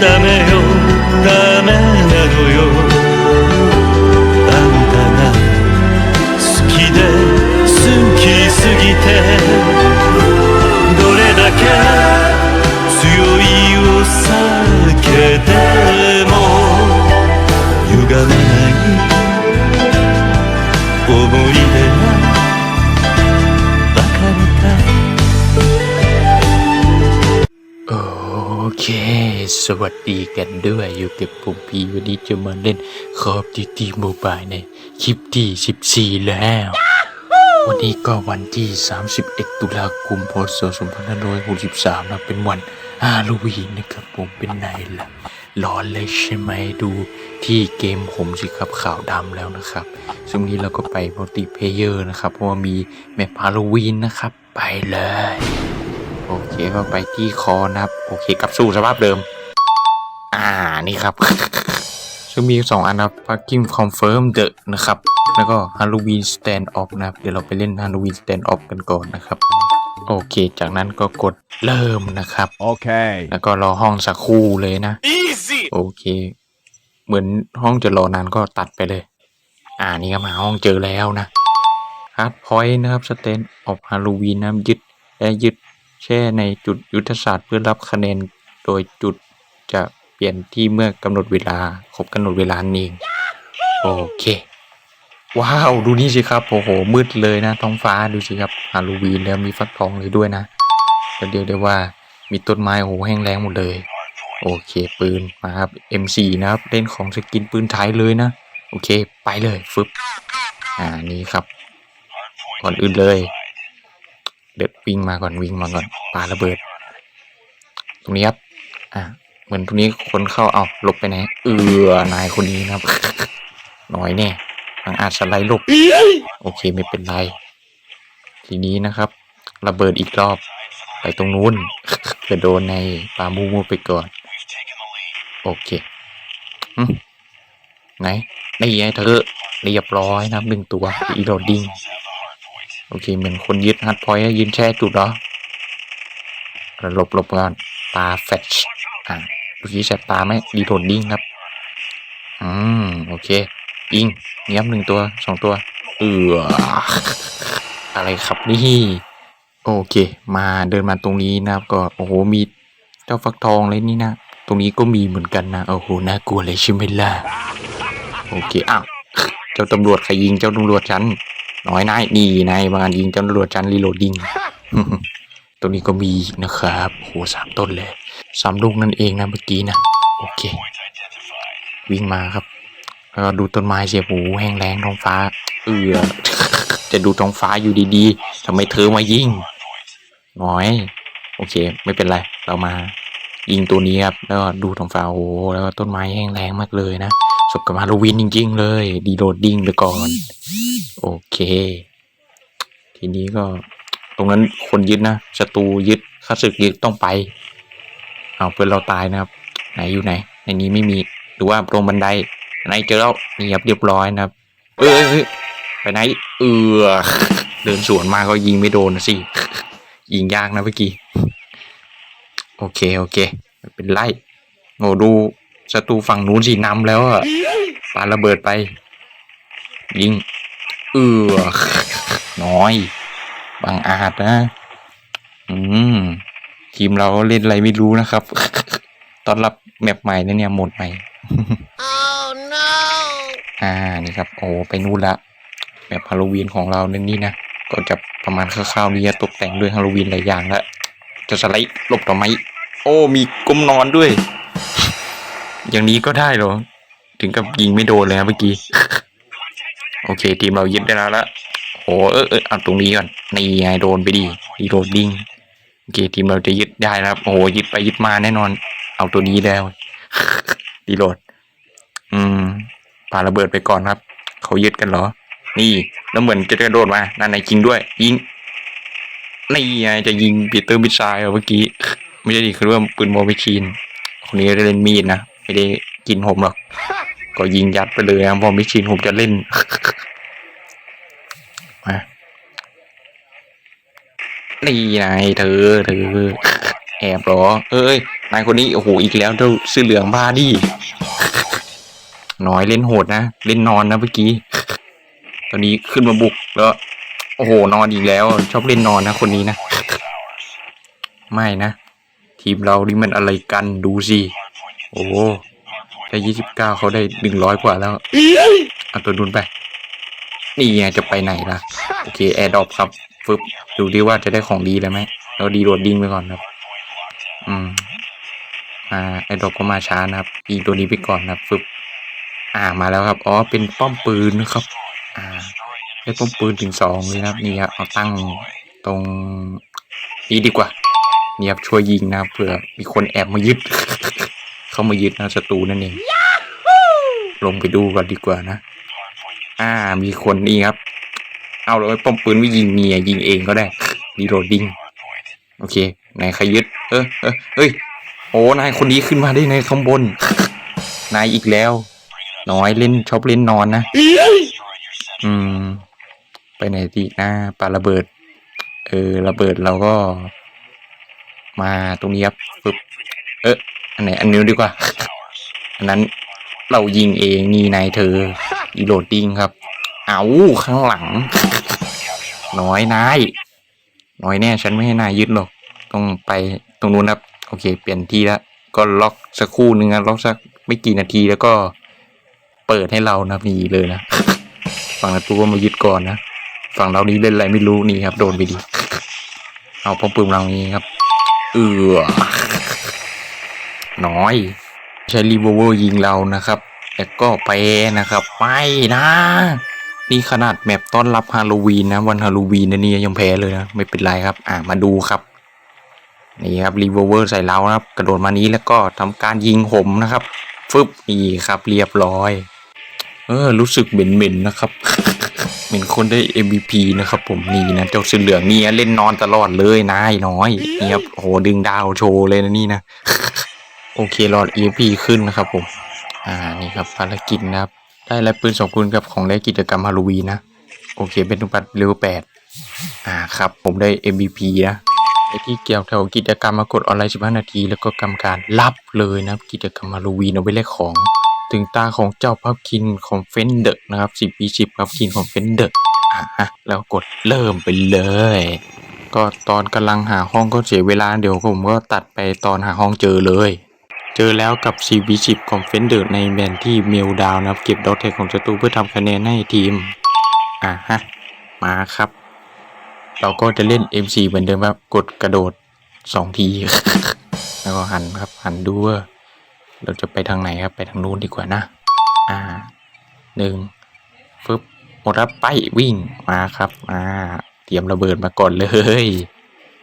ダメよ。ダメなのよ。あんたが好きで好きすぎて。どれだけ強いお酒でも歪まない。 เค สวัสดีกันด้วยอยู่กับผมพีวันนี้จะมาเล่น Call of Duty Mobile ในคลิปที่ 14 แล้ว วันนี้ก็วันที่ 31 ตุลาคมพศ2563นะเป็นวันฮาโลวีนนะครับผมเป็นไงล่ะร้อนเลยใช่ไหมดูที่เกมผมสิครับขาวดำแล้วนะครับซึ่งนี้เราก็ไปมัลติเพเยอร์นะครับ เพราะว่ามีแมปฮาโลวีนนะครับ ไปเลย โอเคก็ไปที่คอนะครับ โอเคกลับสู่สภาพเดิม อ่านี่ครับ ซึ่งมีสองอันนะครับ Fucking Confirm The นะครับ แล้วก็ Halloween Stand Off นะครับ เดี๋ยวเราไปเล่น Halloween Stand Off กันก่อนนะครับ โอเค จากนั้นก็กดเริ่มนะครับ Okay. แล้วก็รอห้องสักครู่เลยนะโอเค เหมือนห้องจะรอนานก็ตัดไปเลย อ่านี่ก็มาห้องเจอแล้วนะฮาร์ดพอยต์นะครับสเตนออฟฮาโลวีนนะยึดและยึด แช่ในจุดยุทธศาสตร์เพื่อรับคะแนน โดยจุดจะเปลี่ยนที่เมื่อกำหนดเวลาครบกำหนดเวลานั่นเองโอเค ว้าว ดูนี่สิครับ โอ้โห มืดเลยนะ ท้องฟ้าดูสิครับฮาโลวีนแล้วมีฟักทองเลยด้วยนะก็เรียกได้ว่ามีต้นไม้โอ้โหแห้งแล้งหมดเลย โอเค ปืนมาครับ M4 นะครับ เล่นของสกินปืนไทยเลยนะ โอเค ไปเลยฟึบอ่า นี่ครับ ก่อนอื่นเลย เด็ดวิ่งมาก่อนวิ่งมาก่อนปาระเบิด ตรงนี้ครับ อ่าเหมือนตรงนี้คนเข้าเอาหลบไปไหนเอือนายคนนี้นะครับน้อยแน่ทางอาจสไลด์หลบโอเคไม่เป็นไร ทีนี้นะครับ ระเบิดอีกรอบ ไปตรงนู้นจะโดนในปามูมูไปก่อน โอเคอืมไหนนี่ไงเธอเรียบร้อยนะครับหนึ่งตัวอีโรดดิ้ง โอเค เหมือนคนยึดฮัดพอยต์ยืนแช่จุดเหรอหลบหลบก่อนตาแฟชอ่าดูที่แสบตาไหมรีโรดดิ้งครับ อืม โอเค ยิงเงี้ยบหนึ่งตัวสองตัว เอืออะไรครับนี่โอเค มาเดินมาตรงนี้นะครับ ก็โอ้โหมีเจ้าฟักทองเลยนี่นะ ตรงนี้ก็มีเหมือนกันนะโอ้โหน่ากลัวเลยใช่ไหมล่ะโอเคอ้าวเจ้าตำรวจใครยิงเจ้าตำรวจฉัน น้อยนายนี่นายบางอันยิงเจ้าตำรวจฉันรีโหลดดิงตรงนี้ก็มีนะครับโหสามต้นเลยสามลูกนั่นเองนะเมื่อกี้นะโอเค วิ่งมาครับแล้วก็ดูต้นไม้เสียหูแห้งแล้งท้องฟ้า เออจะดูท้องฟ้าอยู่ดีๆทำไมเธอมายิงน้อย โอเค ไม่เป็นไร เรามายิงตัวนี้ครับ แล้วดูท้องฟ้าโอ้โหแล้วก็ต้นไม้แห้งแล้งมากเลยนะ สบกับฮาโลวีนจริง ๆ เลย ดีโรดดิ้งไปก่อน โอเค ทีนี้ก็ ตรงนั้นคนยึดนะศัตรูยึดข้าศึกยึดต้องไป เอาเพื่อนเราตายนะครับ ไหนอยู่ไหน ในนี้ไม่มี หรือว่าตรงบันไดไหนเจอแล้วนี่ครับเรียบร้อยนะครับ เอ้ยเอ้ยไปไหน เออเดินสวนมาก็ยิงไม่โดนนะสิ ยิงยากนะเมื่อกี้ โอเค โอเค เป็นไรโงดู ศัตรูฝั่งนู้นสินำแล้วอะปาระเบิดไป ยิง เออน้อย บางอาจนะ อืม ทีมเราเล่นอะไรไม่รู้นะครับ ตอนรับแมปใหม่นะเนี่ยโหมดใหม่ Oh no! อ่า นี่ครับ โอ้ ไปนู่นละแบบฮาโลวีนของเราเนี่ยนี่นะ ก็จะประมาณคร่าวๆนี้จะตกแต่งด้วยฮาโลวีนหลายอย่างละ จะสไลด์หลบต่อไหม โอ้ มีก้มนอนด้วย อย่างนี้ก็ได้เหรอ ถึงกับยิงไม่โดนเลยนะเมื่อกี้ โอเค ทีมเรายึดได้แล้วละโอ้เออเออเอาตรงนี้ก่อนนี่ไงโดนไปดีดีโรดดิ้งโอเค ทีมเราจะยึดได้แล้วโอ้โหยึดไปยึดมาแน่นอน เอาตัวนี้แล้วดีโรดอืมปาระเบิดไปก่อนครับเขายึดกันเหรอ นี่แล้วเหมือนจะกระโดดมานั่นไหนจริงด้วย ยิงนี่ไงจะยิงปีเตอร์มิดไซล์เมื่อกี้ ไม่ใช่ดิคือว่าปืนโมบิชีนคนนี้ได้เล่นมีดนะ ไม่ได้กินผมหรอก ก็ยิงยัดไปเลยนะพอมิชีนผมจะเล่นมานี่ไงเธอเธอแอบหรอ เอ้ยนายคนนี้โอ้โหอีกแล้วเจ้าเสื้อเหลืองบ้าดิน้อยเล่นโหดนะเล่นนอนนะเมื่อกี้ ตอนนี้ขึ้นมาบุกแล้วโอ้โหนอนอีกแล้ว ชอบเล่นนอนนะคนนี้นะ ไม่นะ ทีมเรานี่มันอะไรกันดูสิ โอ้แค่ยี่สิบเก้าเขาได้หนึ่งร้อยกว่าแล้วเอาตัวนุนไป นี่ไงจะไปไหนล่ะ โอเคแอร์ดรอปครับฟึบดูดิว่าจะได้ของดีเลยไหม เราดีโดดดิ้งไปก่อนครับ อืม อ่าแอร์ดรอปก็มาช้านะครับยิงตัวนี้ไปก่อนนะฟึบอ่ามาแล้วครับ อ๋อ เป็นป้อมปืนนะครับ อ่า ได้ป้อมปืนถึงสองเลยนะครับ นี่ครับเอาตั้งตรงนี้ดีกว่า นี่ครับช่วยยิงนะเผื่อมีคนแอบมายึด เข้ามายึดนะศัตรูนั่นเองลงไปดูก่อนดีกว่านะ อ่า มีคนนี่ครับ เอาเลยป้อมปืนไม่ยิงเมียยิงเองก็ได้รีโหลดดิ้งโอเคไหนใครยึดเออเออเฮ้ยโอ้นายคนนี้ขึ้นมาได้ในข้างบน นายอีกแล้ว น้อยเล่นชอบเล่นนอนนะ อืม ไปไหนดีนะปาระเบิด เออ ระเบิดเราก็ มาตรงนี้ครับปึ๊บเออ อันไหนอันนี้ดีกว่า อันนั้นเรายิงเองนี่นายเธออีโหลดดิ้งครับ เอาข้างหลัง น้อยนายน้อยแน่ฉันไม่ให้นายยึดหรอกต้องไปตรงนู้นครับ โอเค เปลี่ยนที่แล้วก็ล็อกสักครู่หนึ่งนะล็อกสักไม่กี่นาทีแล้วก็เปิดให้เรานะนี่เลยนะฝั่งประตูก็มายึดก่อนนะฝั่งเรานี้เล่นอะไรไม่รู้นี่ครับ โดนไปดี เอาป้อมปืนเรานี้ครับ เออ น้อย ใช้รีโวเวอร์ยิงเรานะครับแต่ก็ไปนะครับ ไม่นะ นี่ขนาดแมปต้อนรับฮาโลวีนนะ วันฮาโลวีนนะนี่ยังแพ้เลยนะ ไม่เป็นไรครับ อ่ามาดูครับ นี่ครับรีโวเวอร์ใส่เรานะครับ กระโดดมานี้แล้วก็ทำการยิงผมนะครับฟึบนี่ครับเรียบร้อย เออ รู้สึกเหม็นๆนะครับเหม็นคนได้ MVP นะครับผมนี่นะเจ้าเสือเหลืองนี่เล่นนอนตลอดเลยนายน้อยนี่ครับโอ้โหดึงดาวโชว์เลยนะนี่นะ โอเครอด EMP ขึ้นนะครับผม อ่า นี่ครับภารกิจนะครับ ได้และปืนสองคุณกับของเล่นกิจกรรมฮาโลวีนนะ โอเค เป็นตุปัดเร็วแปดอ่า ครับ ผมได้ MVP นะไอที่เกี่ยวแถวกิจกรรมมากดออนไลน์ 15 นาที แล้วก็กำการรับเลยนะกิจกรรมฮาโลวีนเอาไว้แลกของ ถึงตาของเจ้าพับคินของเฟนเดอร์นะครับ 10ปี10พับคินของเฟนเดอร์อ่าแล้วกดเริ่มไปเลย ก็ตอนกำลังหาห้องก็เสียเวลาเดี๋ยวผมก็ตัดไปตอนหาห้องเจอเลย เจอแล้วกับ CB 10 ของเฟนเดอร์ในแมนที่เมลดาวนะครับ เก็บดอทเทคของศัตรูเพื่อทำคะแนนให้ทีม อ่าฮะ มาครับ เราก็จะเล่น MC เหมือนเดิมครับ กดกระโดดสองที แล้วก็หันครับ หันดูว่าเราจะไปทางไหนครับ ไปทางนู้นดีกว่านะ อ่าหนึ่งฟึบหมดรับไปวิ่งมาครับ อ่า เตรียมระเบิดมาก่อนเลย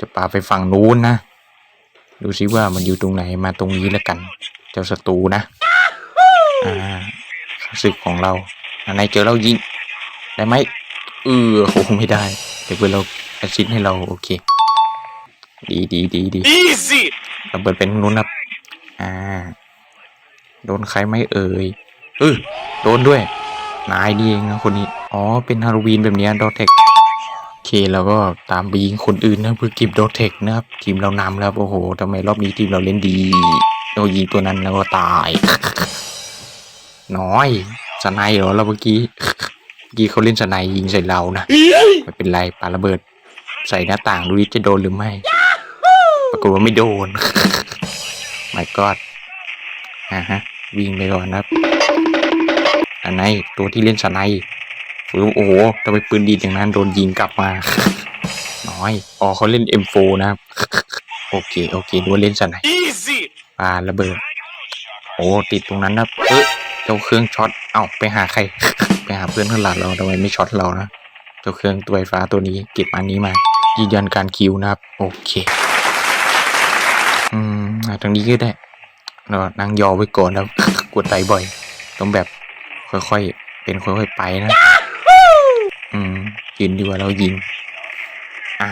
จะปาไปฝั่งนู้นนะ ดูซิว่ามันอยู่ตรงไหนมาตรงนี้แล้วกัน เจ้าศัตรูนะ อ่าศึกของเราอันไหนเจอเรายิงได้ไหมเออโหไม่ได้เดี๋ยวเพื่อนเราแอดชิดให้เราโอเค ดีดีดีดี Easy! ระเบิดเป็นนู้นครับอ่า โดนใครไหม่เอ่ยเออโดนด้วยนายนี่เองนะคนนี้ อ๋อ เป็นฮาโลวีนแบบเนี้ดอทเทคโอ เคเราก็ตามไปยิงคนอื่นนะเพื่อเก็บดอทเทคนะครับ ทีมเรานำแล้วโอ้โหทำไมรอบนี้ทีมเราเล่นดีเรายิงตัวนั้นแล้วก็ตาย น้อยสไนเหรอเราเมื่อกี้เมื่อกี้เขาเล่นสไนยิงใส่เรานะไม่เป็นไรปาระเบิด ใส่หน้าต่างดูดิจะโดนหรือไม่ปรากฏว่าไม่โดนไม่กอดอ่าฮะวิ่งไปก่อนนะครับอันไหนตัวที่เล่นสไน ด์ฟื้นโอ้โหทำไมปืนดีอย่างนั้นโดนยิงกลับมา น้อยอ๋อเขาเล่น M4 นะครับ โอเค โอเคดูว่าเล่นสไนด์ Easy! ปาระเบิด โอ้ติดตรงนั้นนะเออเจ้าเครื่องช็อต เอ้าไปหาใคร ไปหาเพื่อนข้างหลังเราทำไมไม่ช็อตเรานะ เจ้าเครื่องตัวไฟฟ้าตัวนี้เก็บอันนี้มา ยืนยันการคิวนะครับ โอเค อืมอะทางนี้ก็ได้เรานั่งยอไว้ก่อนแล้วกดไตบ่อย ต้องแบบค่อยๆ เป็นค่อยๆไปนะ อืมยืนดีกว่าเรายิง อ่า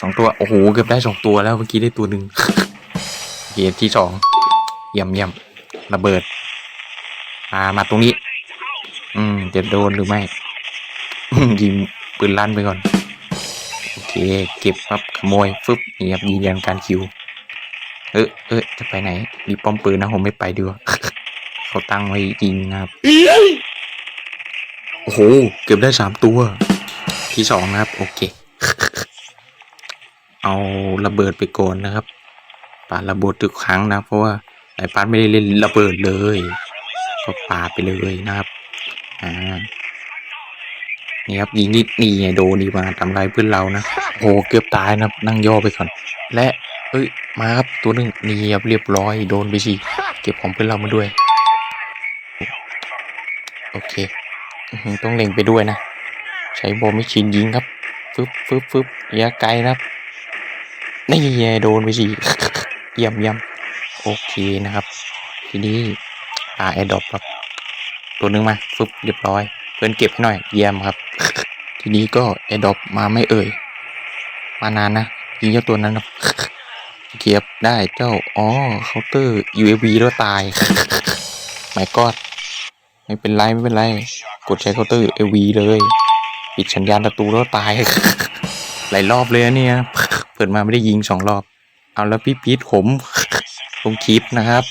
สองตัว โอ้โห เกือบได้สองตัวแล้วเมื่อกี้ได้ตัวหนึ่งเกมที่สองเยี่ยมเยี่ยมระเบิด อ่า มาตรงนี้ อืม จะโดนหรือไม่ ยิงปืนลั่นไปก่อน โอเค เก็บปั๊บขโมย ฟึบนี่ครับยืนยันการคิวเอเออเออจะไปไหน มีป้อมปืนนะผมไม่ไปดีกว่าเขาตั้งไว้ยิงนะครับ โอ้โห เก็บได้สามตัว ที่สองนะครับ โอเค เอาระเบิดไปก่อนนะครับปาระเบิดทุกครั้งนะ เพราะว่าไอ้ปาดไม่ได้เล่นระเบิดเลย ก็ปาไปเลยนะครับอ่านี่ครับยิงนิดนี่ไงโดนดีมาทำลายเพื่อนเรานะโอ้โหเกือบตายนะครับนั่งย่อไปก่อน และเอ้ยมาครับตัวหนึ่งนี่ครับเรียบร้อยโดนไปสิเก็บของเพื่อนเรามาด้วย โอเคอื้อหือ ต้องเล็งไปด้วยนะ ใช้โบมิชินยิงครับฟึบฟึบฟึบระยะไกลนะครับนี่โดนไปสิเยี่ยมเยี่ยมโอเคนะครับ ทีนี้อ่าแอดดอปครับ ตัวหนึงมาฟึบเรียบร้อย เพื่อนเก็บให้หน่อย เยี่ยมครับ ทีนี้ก็แอดดอปมาไม่เอ่ย มานานนะยิงเจ้าตัวนั้นครับเก็บได้เจ้าอ๋อเคาน์เตอร์ UAV แล้วตายไม่กอดไม่เป็นไร ไม่เป็นไร กดใช้เคาน์เตอร์ UAV เลย ปิดสัญญาณประตูแล้วตาย หลายรอบเลยเนี่ย เปิดมาไม่ได้ยิงสองรอบ เอาแล้วพี่พีทผมลงคลิปนะครับ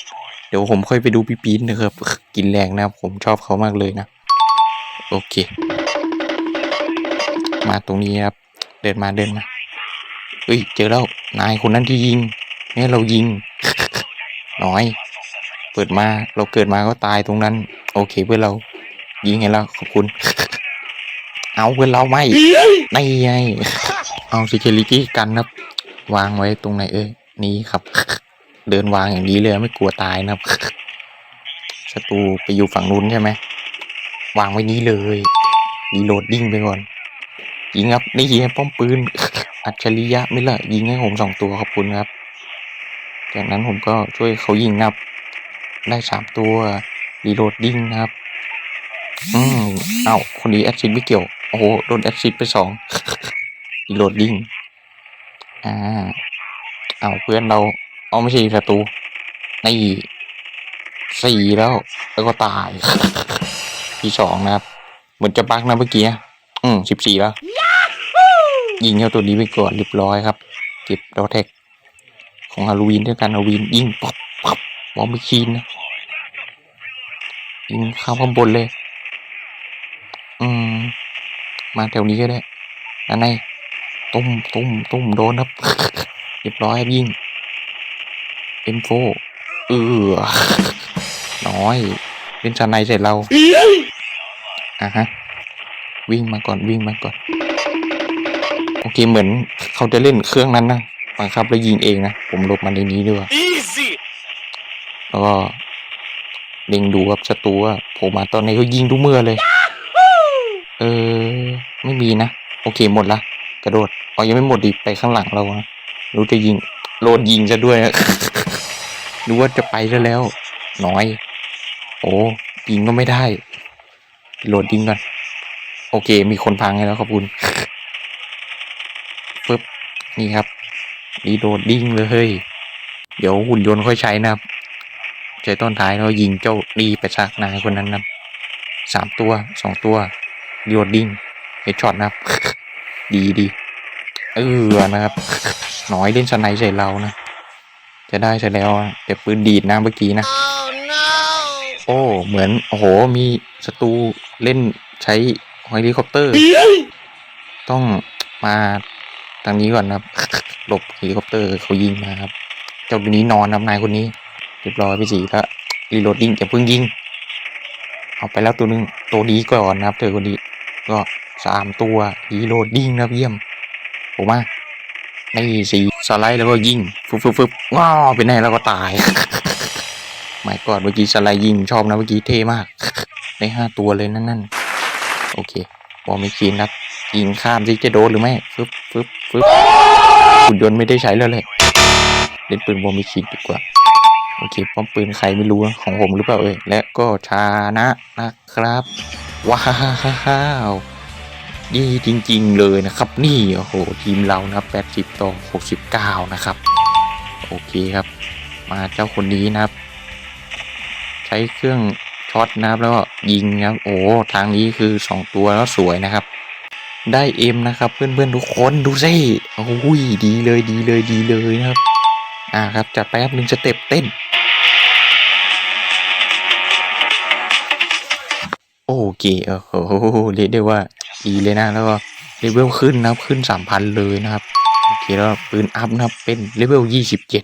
เดี๋ยวผมค่อยไปดูพี่พีทนะครับ กินแรงนะครับ ผมชอบเขามากเลยนะ โอเค มาตรงนี้ครับ เดินมาเดินมาเฮ้ย เจอแล้ว นายคนนั้นที่ยิงเนี่ยเรายิง น้อย เปิดมาเราเกิดมาก็ตายตรงนั้น โอเคเพื่อนเรา ยิงให้เราขอบคุณ เอาเพื่อนเราไม่ไม่ไงเอาซิเคลิกี้กันครับ วางไว้ตรงไหนเอ้ยนี้ครับ เดินวางอย่างนี้เลยไม่กลัวตายนะครับศัตรูไปอยู่ฝั่งนู้นใช่ไหมวางไว้นี้เลยรีโหลดดิ้งไปก่อนยิงครับนี่ยิงป้อมปืน อัจฉริยะไม่ละยิงให้ผมสองตัวขอบคุณครับ จากนั้นผมก็ช่วยเขายิงนะครับ ได้สามตัวรีโหลดดิ้งนะครับ อืมเอ้าคนนี้แอดซิดไม่เกี่ยว โอ้โห โดนแอดซิดไปสองรีโหลดดิ้งอ่าเอาเพื่อนเรา เอาไม่ใช่ศัตรูนี่สี่แล้ว แล้วก็ตาย ที่สองนะครับ เหมือนจะบักนะเมื่อกี้อะอืมสิบสี่แล้ว ยิงเจ้าตัวนี้ไปก่อนเรียบร้อยครับ เก็บดอแท็กของฮาโลวีนด้วยกันฮาโลวีนยิงป๊อปป๊อปบอมไม่คีนนะยิงเข้าข้างบนเลย อืม มาแถวนี้ก็ได้นั่นไงตุ้มตุ้มตุ้มโดนครับ เรียบร้อยครับยิงเอ็มโฟเออน้อย เป็นชาในใส่เราอะฮะ วิ่งมาก่อนวิ่งมาก่อน โอเคเหมือนเขาจะเล่นเครื่องนั้นนะบังคับแล้วยิงเองนะ ผมหลบมาในนี้ด้วย Easy แล้วก็เล็งดูครับศัตรูว่าโผมมาตอนไหนก็ยิงทุกเมื่อเลย เออ ไม่มีนะ โอเคหมดละกระโดดอ๋อยังไม่หมดดิไปข้างหลังเรานะรู้จะยิงโลดยิงซะด้วยรู้ว่าจะไปซะแล้ว น้อย โอ้ยิงก็ไม่ได้ โหลดยิงก่อน โอเค มีคนพังให้แล้วขอบคุณปึ๊บนี่ครับรีโหลดดิ้งเลย เดี๋ยวหุ่นยนต์ค่อยใช้นะครับใจต้นท้ายเรายิงเจ้าดีไปชักนายคนนั้นนะสามตัวสองตัว รีโหลดดิ้งเฮดช็อตนะครับ ดีดีเออนะครับ น้อยเล่นสไนใส่เรานะ จะได้ใช่แล้วอะแต่ปืนดีดนะเมื่อกี้นะ Oh no! โอ้เหมือน โอ้โห มีศัตรูเล่นใช้เฮลิคอปเตอร์ ต้องมาทางนี้ก่อนนะครับ หลบเฮลิคอปเตอร์เขายิงมาครับ เจ้าตัวนี้นอนครับนายคนนี้ เรียบร้อยไปสี่แล้วรีโหลดดิ้งอย่าเพิ่งยิง เอาไปแล้วตัวหนึงตัวนี้ก่อนนะครับเธอคนนี้ ก็สามตัวรีโหลดดิ้งนะครับเยี่ยมผมว่าในสี่สไลด์แล้วก็ยิงฟึบฟึบฟึบว้าวเป็นไงแล้วก็ตายหมายก่อนเมื่อกี้สไลด์ยิงชอบนะเมื่อกี้เท่มากได้ห้าตัวเลยนั่นนั่นโอเคบอลไม่คีนครับยิงข้ามซิจะโดนหรือไม่ฟึบฟึบฟึบหุ่นยนต์ไม่ได้ใช้แล้วเลยเล่นปืนบอลไม่คีนดีกว่าโอเคป้อมปืนใครไม่รู้ของผมหรือเปล่าเอ่ยและก็ชนะนะครับ ว้าวนี่จริง ๆ เลยนะครับ นี่โอ้โหทีมเรานะ80ต่อ69 นะครับ โอเคครับ มาเจ้าคนนี้นะครับ ใช้เครื่องช็อตนะครับแล้วก็ยิงนะครับโอ้ทางนี้คือสองตัวแล้วสวยนะครับ ได้เอ็มนะครับ เพื่อนๆทุกคนดูสิโอ้ยดีเลยดีเลยดีเลยนะครับ อ่าครับจัดไปครับหนึ่งสเต็ปเต้น โอเคโอ้โหเรียกได้ว่าดีเลยนะแล้วก็เลเวลขึ้นนะครับขึ้นสามพันเลยนะครับโอเคแล้วปืนอัพนะครับเป็นเลเวลยี่สิบเจ็ด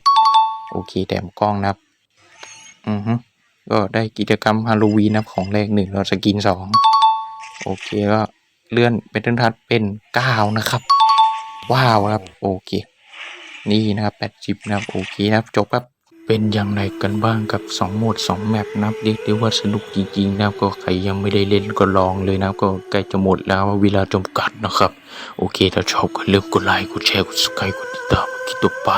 โอเคแถมกล้องนะครับอือฮึก็ได้กิจกรรมฮาโลวีนนะครับของแรกหนึ่งแล้วสกินสองโอเคก็เลื่อนเป็นทัดเป็นเก้านะครับว้าวครับโอเค นี่นะครับแปดสิบนะครับโอเคนะครับจบครับ เป็นอย่างไรกันบ้างกับ2โหมด2แมปนับเรียกได้ว่าสนุกจริงๆนะก็ใครยังไม่ได้เล่นก็ลองเลยนะก็ใกล้จะหมดแล้วเวลาจำกัดนะครับ โอเคถ้าชอบก็เลืมกดไลค์กดแชร์กดสกายกดติดตามคลิปต่อไป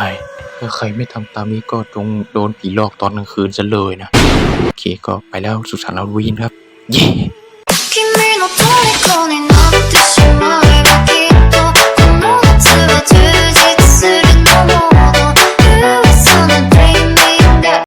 ถ้าใครไม่ทำตามนี้ก็จงโดนผีลอกตอนกลางคืนซะเลยนะ โอเคก็ไปแล้วสุสานลาวีนครับ เย้